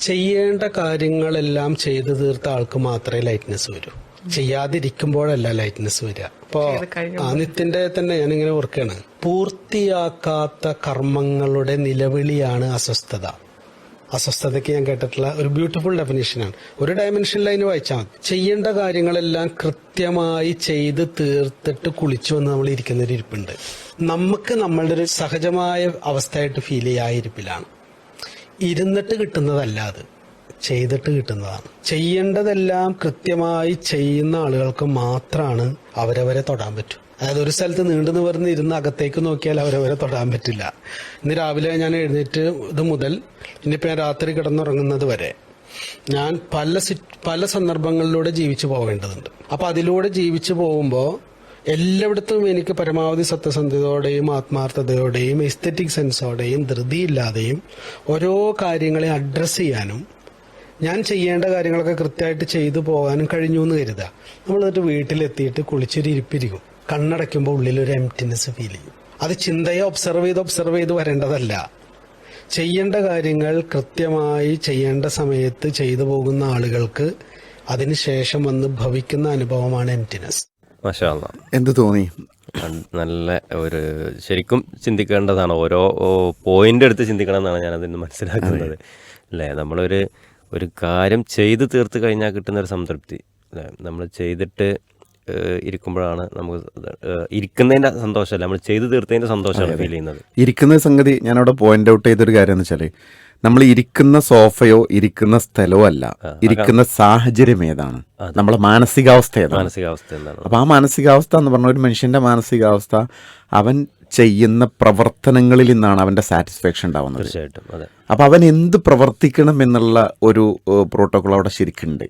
ചെയ്യേണ്ട കാര്യങ്ങളെല്ലാം ചെയ്തു തീർത്ത ആൾക്ക് മാത്രമേ ലൈറ്റ്നെസ് വരൂ. ചെയ്യാതിരിക്കുമ്പോഴല്ല ലൈറ്റ്നസ് വരിക. ഇപ്പോ ആ നിത്യന്റെ തന്നെ ഇങ്ങനെ ഓർക്കുകയാണ്. പൂർത്തിയാക്കാത്ത കർമ്മങ്ങളുടെ നിലവിളിയാണ് അസ്വസ്ഥത. അസ്വസ്ഥതയ്ക്ക് ഞാൻ കേട്ടിട്ടുള്ള ഒരു ബ്യൂട്ടിഫുൾ ഡെഫിനേഷനാണ് ഒരു ഡയമെൻഷനിൽ അതിന് വായിച്ചാൽ മതി. ചെയ്യേണ്ട കാര്യങ്ങളെല്ലാം കൃത്യമായി ചെയ്ത് തീർത്തിട്ട് കുളിച്ചു വന്ന് നമ്മൾ ഇരിക്കുന്ന ഒരു ഇരിപ്പുണ്ട്. നമുക്ക് നമ്മളുടെ ഒരു സഹജമായ അവസ്ഥയായിട്ട് ഫീൽ ചെയ്യാ ഇരിപ്പിലാണ്. ഇരുന്നിട്ട് കിട്ടുന്നതല്ല അത്. ചെയ്തിട്ട് കിട്ടുന്നതാണ്. ചെയ്യേണ്ടതെല്ലാം കൃത്യമായി ചെയ്യുന്ന ആളുകൾക്ക് മാത്രമാണ് അവരവരെ തൊടാൻ പറ്റൂ. അതായത് ഒരു സ്ഥലത്ത് നീണ്ടു നിവർന്ന് ഇരുന്ന് അകത്തേക്ക് നോക്കിയാൽ അവരവരെ തൊടാൻ പറ്റില്ല. ഇന്ന് രാവിലെ ഞാൻ എഴുന്നേറ്റ് ഇത് മുതൽ ഇനിയിപ്പോൾ ഞാൻ രാത്രി കിടന്നുറങ്ങുന്നത് വരെ ഞാൻ പല പല സന്ദർഭങ്ങളിലൂടെ ജീവിച്ചു പോകേണ്ടതുണ്ട്. അപ്പൊ അതിലൂടെ ജീവിച്ചു പോകുമ്പോൾ എല്ലായിടത്തും എനിക്ക് പരമാവധി സത്യസന്ധതയോടെയും ആത്മാർത്ഥതയോടെയും എസ്തറ്റിക് സെൻസോടെയും ധൃതിയില്ലാതെയും ഓരോ കാര്യങ്ങളെ അഡ്രസ്സ് ചെയ്യാനും ഞാൻ ചെയ്യേണ്ട കാര്യങ്ങളൊക്കെ കൃത്യമായിട്ട് ചെയ്തു പോകാനും കഴിഞ്ഞു എന്ന് കരുതുക. നമ്മൾ എന്നിട്ട് വീട്ടിലെത്തിയിട്ട് കുളിച്ചൊരു ഇരിപ്പിരിക്കും. കണ്ണടയ്ക്കുമ്പോൾ ഉള്ളിലൊരു എംറ്റിനെസ് ഫീൽ ചെയ്യും. അത് ചിന്തയെ ഒബ്സർവ് ചെയ്ത് ഒബ്സർവ് ചെയ്ത് വരേണ്ടതല്ല. ചെയ്യേണ്ട കാര്യങ്ങൾ കൃത്യമായി ചെയ്യേണ്ട സമയത്ത് ചെയ്തു പോകുന്ന ആളുകൾക്ക് അതിനുശേഷം വന്ന് ഭവിക്കുന്ന അനുഭവമാണ് എംറ്റിനെസ് മഷാല്ല എന്ത് തോന്നി? നല്ല ഒരു ശരിക്കും ചിന്തിക്കേണ്ടതാണ്. ഓരോ പോയിന്റ് എടുത്ത് ചിന്തിക്കണം എന്നാണ് ഞാൻ അതിന് മനസ്സിലാക്കുന്നത് അല്ലേ? നമ്മളൊരു ഒരു കാര്യം ചെയ്ത് തീർത്ത് കഴിഞ്ഞാൽ കിട്ടുന്ന ഒരു സംതൃപ്തി. അല്ലേ? നമ്മൾ ചെയ്തിട്ട് ഇരിക്കുമ്പോഴാണ് നമുക്ക് ഇരിക്കുന്നതിന്റെ സന്തോഷമല്ല? നമ്മൾ ചെയ്തു തീർത്തതിന്റെ സന്തോഷമാണ് ഫീൽ ചെയ്യുന്നത്. ഇരിക്കുന്ന സംഗതി ഞാനവിടെ പോയിന്റ് ഔട്ട് ചെയ്തൊരു കാര്യം എന്ന് വെച്ചാൽ നമ്മൾ ഇരിക്കുന്ന സോഫയോ ഇരിക്കുന്ന സ്ഥലമോ അല്ല ഇരിക്കുന്ന സാഹചര്യം ഏതാണ്? നമ്മളെ മാനസികാവസ്ഥ ഏതാണ്? മാനസികാവസ്ഥ എന്താണ്? അപ്പൊ ആ മാനസികാവസ്ഥ എന്ന് പറഞ്ഞ ഒരു മനുഷ്യന്റെ മാനസികാവസ്ഥ അവൻ ചെയ്യുന്ന പ്രവർത്തനങ്ങളിൽ നിന്നാണ് അവന്റെ സാറ്റിസ്ഫാക്ഷൻ ഉണ്ടാവുന്നത്. തീർച്ചയായിട്ടും അപ്പൊ അവൻ എന്ത് പ്രവർത്തിക്കണം എന്നുള്ള ഒരു പ്രോട്ടോകോൾ അവിടെ ശരിക്കുണ്ട്.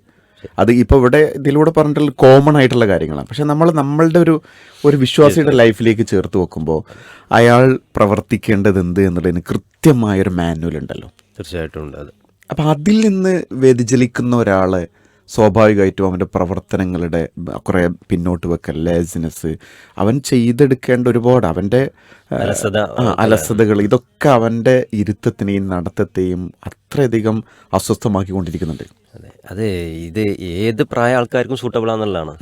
അത് ഇപ്പോൾ ഇവിടെ ഇതിലൂടെ പറഞ്ഞിട്ടുള്ള കോമൺ ആയിട്ടുള്ള കാര്യങ്ങളാണ്. പക്ഷെ നമ്മൾ നമ്മളുടെ ഒരു ഒരു വിശ്വാസിയുടെ ലൈഫിലേക്ക് ചേർത്ത് വെക്കുമ്പോൾ അയാൾ പ്രവർത്തിക്കേണ്ടത് എന്ത് എന്നുള്ളതിന് കൃത്യമായൊരു മാനുവൽ ഉണ്ടല്ലോ. തീർച്ചയായിട്ടും ഉണ്ട് അത്. അപ്പോൾ അതിൽ നിന്ന് വ്യതിചലിക്കുന്ന ഒരാളെ സ്വാഭാവികമായിട്ടും അവന്റെ പ്രവർത്തനങ്ങളുടെ കുറേ പിന്നോട്ട് വെക്കൽ ലേസിനെസ് അവൻ ചെയ്തെടുക്കേണ്ട ഒരുപാട് അവന്റെ അലസതകൾ ഇതൊക്കെ അവന്റെ ഇരുത്തത്തിനെയും നടത്തത്തെയും അത്രയധികം അസ്വസ്ഥമാക്കിക്കൊണ്ടിരിക്കുന്നുണ്ട്. അതെ. അത് ഇത് ഏത് പ്രായ ആൾക്കാർക്കും സൂട്ടബിൾ ആണെന്നുള്ളതാണ്.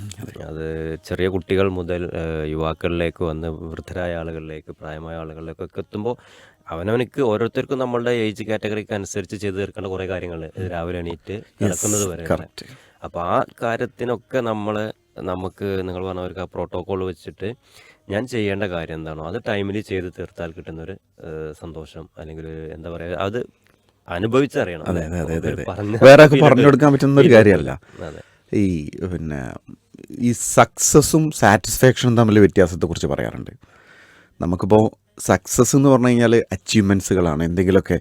അത്. ചെറിയ കുട്ടികൾ മുതൽ യുവാക്കളിലേക്ക് വന്ന് വൃദ്ധരായ ആളുകളിലേക്ക് പ്രായമായ ആളുകളിലേക്കൊക്കെ എത്തുമ്പോൾ അവനവനിക്ക് ഓരോരുത്തർക്കും നമ്മളുടെ ഏജ് കാറ്റഗറിക്ക് അനുസരിച്ച് ചെയ്തു തീർക്കേണ്ട കുറേ കാര്യങ്ങൾ രാവിലെ എണീറ്റ് നടക്കുന്നത് വരെ അപ്പോൾ ആ കാര്യത്തിനൊക്കെ നമ്മൾ നമുക്ക് നിങ്ങൾ പറഞ്ഞവർക്ക് ആ പ്രോട്ടോകോൾ വെച്ചിട്ട് ഞാൻ ചെയ്യേണ്ട കാര്യം എന്താണോ അത് ടൈമിൽ ചെയ്ത് തീർത്താൽ കിട്ടുന്നൊരു സന്തോഷം അല്ലെങ്കിൽ എന്താ പറയുക അത് അനുഭവിച്ചറിയണം. അതെ അതെ അതെ അതെ. വേറെ പറഞ്ഞു കൊടുക്കാൻ പറ്റുന്ന ഒരു കാര്യമല്ല. ഈ പിന്നെ ഈ സക്സസ്സും സാറ്റിസ്ഫാക്ഷനും തമ്മിൽ വ്യത്യാസത്തെക്കുറിച്ച് പറയാറുണ്ട്. നമുക്കിപ്പോൾ സക്സസ് എന്ന് പറഞ്ഞു കഴിഞ്ഞാൽ അച്ചീവ്മെന്റ്സുകളാണ് എന്തെങ്കിലുമൊക്കെ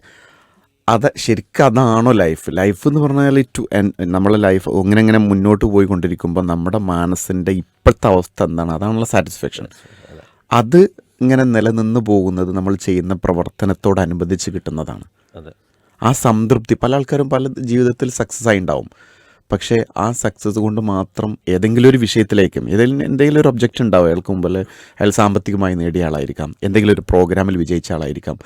അത് ശരിക്കും അതാണോ ലൈഫ്? ലൈഫ് എന്ന് പറഞ്ഞാൽ ടു നമ്മളെ ലൈഫ് ഇങ്ങനെ ഇങ്ങനെ മുന്നോട്ട് പോയിക്കൊണ്ടിരിക്കുമ്പോൾ നമ്മുടെ മനസ്സിന്റെ ഇപ്പോഴത്തെ അവസ്ഥ എന്താണ്? അതാണുള്ള സാറ്റിസ്ഫാക്ഷൻ. അത് ഇങ്ങനെ നിലനിന്ന് പോകുന്നത് നമ്മൾ ചെയ്യുന്ന പ്രവർത്തനത്തോടനുബന്ധിച്ച് കിട്ടുന്നതാണ്. ആ സംതൃപ്തി പല ആൾക്കാരും പല ജീവിതത്തിൽ സക്സസ് ആയി ഉണ്ടാവും പക്ഷേ ആ സക്സസ് കൊണ്ട് മാത്രം ഏതെങ്കിലും ഒരു വിഷയത്തിലേക്കും ഏതെങ്കിലും എന്തെങ്കിലും ഒരു ഒബ്ജക്റ്റ് ഉണ്ടാവും അയാൾക്ക് മുമ്പിൽ അയാൾ സാമ്പത്തികമായി നേടിയ ആളായിരിക്കാം. എന്തെങ്കിലും ഒരു പ്രോഗ്രാമിൽ വിജയിച്ച ആളായിരിക്കാം.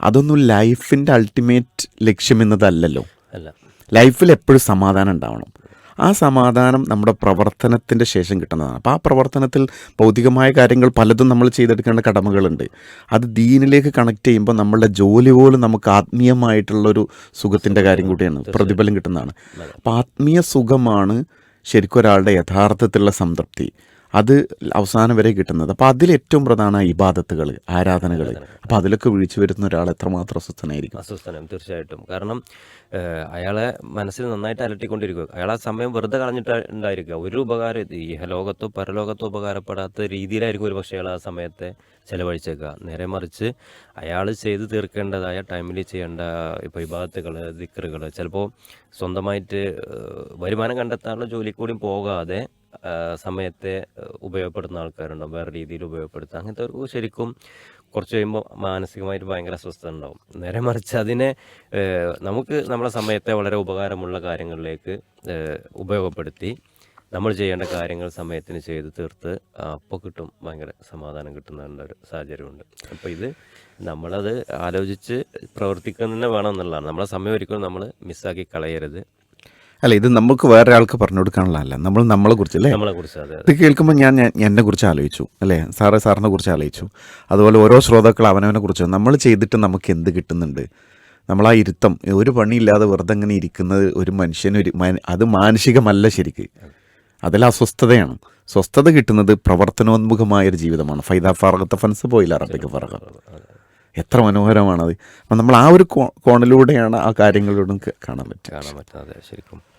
അതൊന്നും ലൈഫിന്റെ അൾട്ടിമേറ്റ് ലക്ഷ്യം എന്നതല്ലല്ലോ. അല്ല. ലൈഫിൽ എപ്പോഴും സമാധാനം ഉണ്ടാവണം ആ സമാധാനം നമ്മുടെ പ്രവർത്തനത്തിന്റെ ശേഷം കിട്ടുന്നതാണ്. അപ്പോൾ ആ പ്രവർത്തനത്തിൽ ഭൗതികമായ കാര്യങ്ങൾ പലതും നമ്മൾ ചെയ്തെടുക്കേണ്ട കടമകളുണ്ട്. അത് ദീനിലേക്ക് കണക്ട് ചെയ്യുമ്പോൾ നമ്മളുടെ ജോലി പോലും നമുക്ക് ആത്മീയമായിട്ടുള്ളൊരു സുഖത്തിന്റെ കാര്യം കൂടിയാണ്. പ്രതിഫലം കിട്ടുന്നതാണ്. അപ്പോൾ ആത്മീയ സുഖമാണ് ശരിക്കും ഒരാളുടെ യഥാർത്ഥത്തിലുള്ള സംതൃപ്തി. അത് അവസാനം വരെ കിട്ടുന്നത്. അപ്പോൾ അതിൽ ഏറ്റവും പ്രധാന ഇബാദത്തുകൾ ആരാധനകൾ. അപ്പോൾ അതിലൊക്കെ വീഴ്ച വരുന്ന ഒരാൾ എത്രമാത്രം അസ്വസ്ഥനായിരിക്കും? അസ്വസ്ഥനം തീർച്ചയായിട്ടും. കാരണം അയാളെ മനസ്സിൽ നന്നായിട്ട് അലട്ടിക്കൊണ്ടിരിക്കുക. അയാൾ ആ സമയം വെറുതെ കളഞ്ഞിട്ട് ഉണ്ടായിരിക്കുക ഒരു ഉപകാരം ഈ ലോകത്തോ പരലോകത്തോ ഉപകാരപ്പെടാത്ത രീതിയിലായിരിക്കും ഒരു പക്ഷേ അയാൾ ആ സമയത്തെ ചിലവഴിച്ചേക്കുക. നേരെ മറിച്ച് അയാൾ ചെയ്ത് തീർക്കേണ്ടതായ ടൈമിൽ ചെയ്യേണ്ട ഇപ്പോൾ വിഭാഗത്തുകൾ ദിക്കറുകൾ ചിലപ്പോൾ സ്വന്തമായിട്ട് വരുമാനം കണ്ടെത്താനുള്ള ജോലി പോകാതെ സമയത്തെ ഉപയോഗപ്പെടുത്തുന്ന ആൾക്കാരുണ്ടാവും. വേറെ രീതിയിൽ ഉപയോഗപ്പെടുത്തുക. അങ്ങനത്തെ ഒരു ശരിക്കും കുറച്ച് കഴിയുമ്പോൾ മാനസികമായിട്ട് ഭയങ്കര അസ്വസ്ഥത ഉണ്ടാവും. നേരെ മറിച്ച് അതിനെ നമുക്ക് നമ്മുടെ സമയത്തെ വളരെ ഉപകാരമുള്ള കാര്യങ്ങളിലേക്ക് ഉപയോഗപ്പെടുത്തി നമ്മൾ ചെയ്യേണ്ട കാര്യങ്ങൾ സമയത്തിന് ചെയ്ത് തീർത്ത് അപ്പോൾ കിട്ടും. ഭയങ്കര സമാധാനം കിട്ടുന്ന ഒരു സാഹചര്യമുണ്ട്. അപ്പോൾ ഇത് നമ്മളത് ആലോചിച്ച് പ്രവർത്തിക്കുന്നതന്നെ വേണം എന്നുള്ളതാണ്. നമ്മളെ സമയം ഒരിക്കലും നമ്മൾ മിസ്സാക്കി കളയരുത്. അല്ല ഇത് നമുക്ക് വേറെ ആൾക്ക് പറഞ്ഞു കൊടുക്കാനുള്ളതല്ല നമ്മൾ നമ്മളെ കുറിച്ച് അല്ലേ? നമ്മളെ കുറിച്ച് അതെ ഇത് കേൾക്കുമ്പോൾ ഞാൻ എന്നെ കുറിച്ച് ആലോചിച്ചു അല്ലേ? സാറേ സാറിനെ കുറിച്ച് ആലോചിച്ചു. അതുപോലെ ഓരോ ശ്രോതാക്കൾ അവനവനെ കുറിച്ച്. നമ്മൾ ചെയ്തിട്ട് നമുക്ക് എന്ത് കിട്ടുന്നുണ്ട്? നമ്മൾ ആ ഇരുത്തം. ഒരു പണിയില്ലാതെ വെറുതെ അങ്ങനെ ഇരിക്കുന്നത് ഒരു മനുഷ്യനൊരു ഒരു അത് മാനസികമല്ല ശരിക്ക്. അതിൽ അസ്വസ്ഥതയാണ്. സ്വസ്ഥത കിട്ടുന്നത് പ്രവർത്തനോന്മുഖമായൊരു ജീവിതമാണ്. ഫൈദ ഫറകത്തെ ഫൻസ് പോയില്ല അറബിക്ക് ഫറക എത്ര മനോഹരമാണത്. അപ്പം നമ്മൾ ആ ഒരു കോണിലൂടെയാണ് ആ കാര്യങ്ങളിലൂടെ കാണാൻ പറ്റുക. കാണാൻ പറ്റുന്നത്. ശരിക്കും.